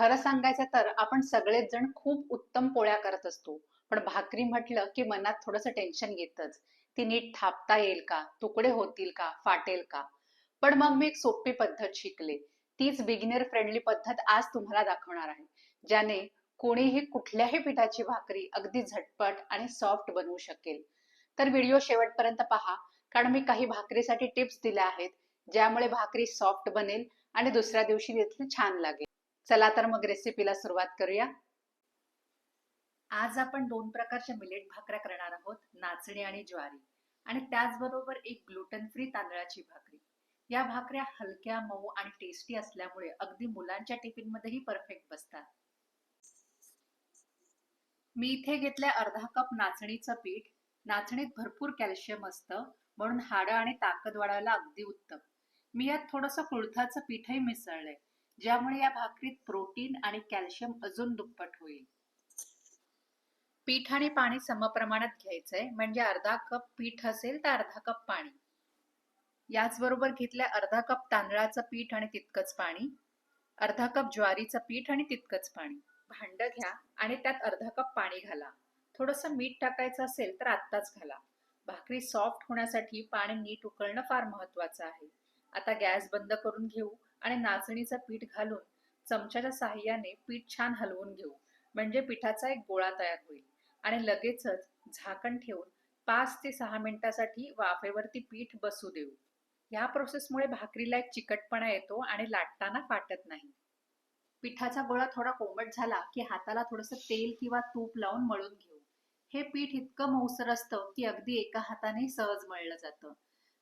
खरं सांगायचं तर आपण सगळेच जण खूप उत्तम पोळ्या करत असतो. पण भाकरी म्हटलं की मनात थोडंसं टेन्शन येतच. ती नीट थापता येईल का? तुकडे होतील का? फाटेल का? पण मग मी एक सोपी पद्धत शिकले. तीच बिगिनर फ्रेंडली पद्धत आज तुम्हाला दाखवणार आहे. ज्याने कोणीही कुठल्याही पिठाची भाकरी अगदी झटपट आणि सॉफ्ट बनवू शकेल. तर व्हिडिओ शेवटपर्यंत पहा. कारण मी काही भाकरीसाठी टिप्स दिल्या आहेत ज्यामुळे भाकरी सॉफ्ट बनेल आणि दुसऱ्या दिवशी देखील छान लागेल. चला तर मग रेसिपीला सुरुवात करूया. आज आपण दोन प्रकारच्या मिलेट भाकऱ्या करणार आहोत नाचणी आणि ज्वारी. आणि त्याचबरोबर एक ग्लुटन फ्री तांदळाची भाकरी. या भाकऱ्या हलक्या मऊ आणि टेस्टी असल्यामुळे अगदी मुलांच्या टिफिनमध्येही परफेक्ट बसतात. मी इथे घेतल्या अर्धा कप नाचणीचं पीठ. नाचणीत भरपूर कॅल्शियम असतं म्हणून हाडं आणि ताकद वाढवायला अगदी उत्तम. मी यात थोडंसं कुळथाचं पीठही मिसळलंय. ज्यामुळे या भाकरीत प्रोटीन आणि कॅल्शियम अजून दुप्पट होईल. पीठ आणि पाणी समप्रमाणात घ्यायचंय. म्हणजे अर्धा कप पीठ असेल तर अर्धा कप पाणी. याचबरोबर घेतल्या अर्धा कप तांदळाचं पीठ आणि तितकंच पाणी. अर्धा कप ज्वारीचं पीठ आणि तितकंच पाणी. भांड घ्या आणि त्यात अर्धा कप पाणी घाला. थोडंसं मीठ टाकायचं असेल तर आत्ताच घाला. भाकरी सॉफ्ट होण्यासाठी पाणी नीट उकळणं फार महत्वाचं आहे. आता गॅस बंद करून घेऊ. आणि नाचणीचं पीठ घालून चमच्याच्या साह्याने पीठ छान हलवून घेऊ. म्हणजे पिठाचा एक गोळा तयार होईल. आणि लगेचच झाकण ठेवून पाच ते सहा मिनिटासाठी वाफेवरती पीठ बसू देऊ. या प्रोसेसमुळे भाकरीला एक चिकटपणा येतो आणि लाटताना फाटत नाही. पिठाचा गोळा थोडा कोमट झाला की हाताला थोडंसं तेल किंवा तूप लावून मळून घेऊ. हे पीठ इतकं मऊसर असतं की अगदी एका हाताने सहज मळलं जातं.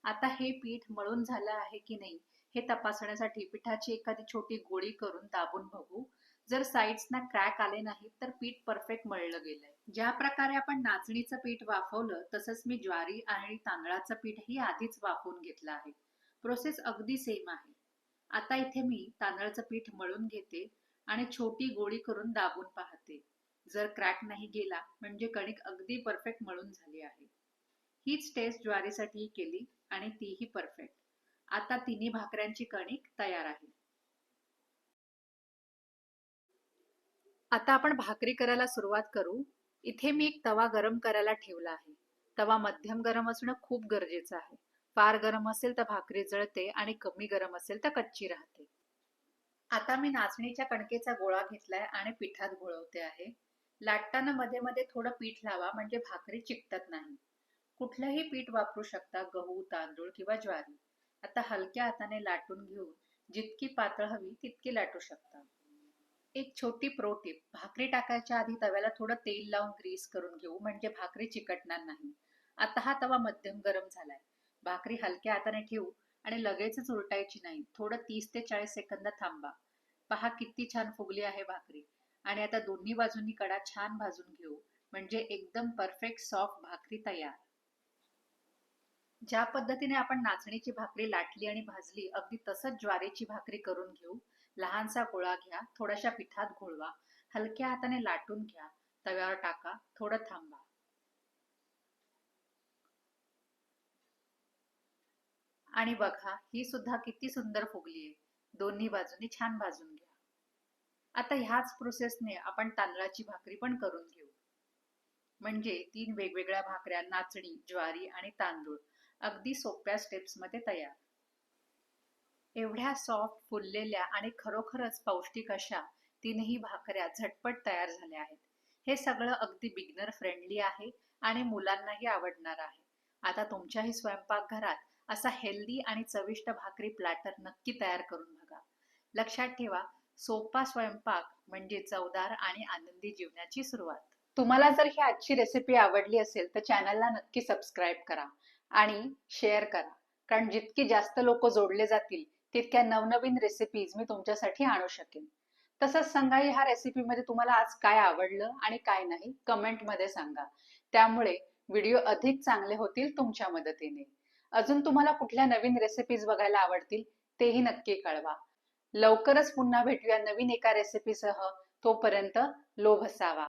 आता हे पीठ मळून झालं आहे की नाही हे तपासण्यासाठी पिठाची एखादी छोटी गोळी करून दाबून बघू. जर साईड्सना क्रॅक आले नाहीत तर पीठ परफेक्ट मळलं गेलंय. ज्या प्रकारे आपण नाचणीचं पीठ वाफवलं तसंच मी ज्वारी आणि तांदळाचं पीठही आधीच वाफवून घेतलं आहे. प्रोसेस अगदी सेम आहे. आता इथे मी तांदळाचं पीठ मळून घेते आणि छोटी गोळी करून दाबून पाहते. जर क्रॅक नाही गेला म्हणजे कणिक अगदी परफेक्ट मळून झाली आहे. हीच टेस्ट ज्वारीसाठी केली आणि तीही परफेक्ट. आता तिन्ही भाकऱ्यांची कणिक तयार आहे. आता आपण भाकरी करायला सुरुवात करू. इथे मी एक तवा गरम करायला ठेवला आहे. तवा मध्यम गरम असणं खूप गरजेचं आहे. फार गरम असेल तर भाकरी जळते आणि कमी गरम असेल तर कच्ची राहते. आता मी नाचणीच्या कणकेचा गोळा घेतलाय आणि पिठात घोळवते आहे. लाटताना मध्ये मध्ये थोडं पीठ लावा म्हणजे भाकरी चिकटत नाही. कुठलंही पीठ वापरू शकता गहू तांदूळ किंवा ज्वारी. आता हलक्या हाताने लाटून घेऊन जितकी पातळ हवी तितकी लाटू शकता. एक छोटी प्रो टिप भाकरी टाकायच्या आधी तव्याला थोडं तेल लावून ग्रीस करून घेऊ म्हणजे भाकरी चिकटणार नाही. आता हा तवा मध्यम गरम झालाय. भाकरी हलक्या हाताने ठेवू आणि लगेचच उलटायची नाही. थोडं तीस ते चाळीस सेकंद थांबा. पहा किती छान फुगली आहे भाकरी. आणि आता दोन्ही बाजूंनी कडा छान भाजून घेऊ म्हणजे एकदम परफेक्ट सॉफ्ट भाकरी तयार. ज्या पद्धतीने आपण नाचणीची भाकरी लाटली आणि भाजली अगदी तसंच ज्वारीची भाकरी करून घेऊ. लहानसा गोळा घ्या थोड्याशा पिठात घोळवा. हलक्या हाताने लाटून घ्या. तव्यावर टाका थोडं थांबा. आणि बघा ही सुद्धा किती सुंदर फुगली आहे दोन्ही बाजूनी छान भाजून घ्या. आता ह्याच प्रोसेसने आपण तांदळाची भाकरी पण करून घेऊ. म्हणजे तीन वेगवेगळ्या भाकऱ्या नाचणी ज्वारी आणि तांदूळ. अगदी सोप्या स्टेप्समध्ये तयार. एवढ्या सॉफ्ट फुललेल्या आणि खरोखरच पौष्टिक अशा तीनही भाकऱ्या झटपट तयार झाल्या आहेत. हे सगळं अगदी बिगनर फ्रेंडली आहे आणि मुलांनाही आवडणार आहे. आता तुमच्याही स्वयंपाकघरात असा हेल्दी आणि चविष्ट भाकरी प्लॅटर नक्की तयार करून बघा. लक्षात ठेवा सोपा स्वयंपाक म्हणजे चवदार आणि आनंदी जीवनाची सुरुवात. तुम्हाला जर ही आजची रेसिपी आवडली असेल तर चॅनलला नक्की सबस्क्राईब करा. आणि शेअर करा. कारण जितकी जास्त लोक जोडले जातील तितक्या नवनवीन रेसिपीज मी तुमच्यासाठी आणू शकेन. तसंच सांगा ह्या रेसिपीमध्ये तुम्हाला आज काय आवडलं आणि काय नाही कमेंटमध्ये सांगा. त्यामुळे व्हिडिओ अधिक चांगले होतील तुमच्या मदतीने. अजून तुम्हाला कुठल्या नवीन रेसिपीज बघायला आवडतील तेही नक्की कळवा. लवकरच पुन्हा भेटूया नवीन एका रेसिपीसह तोपर्यंत लोभ असावा.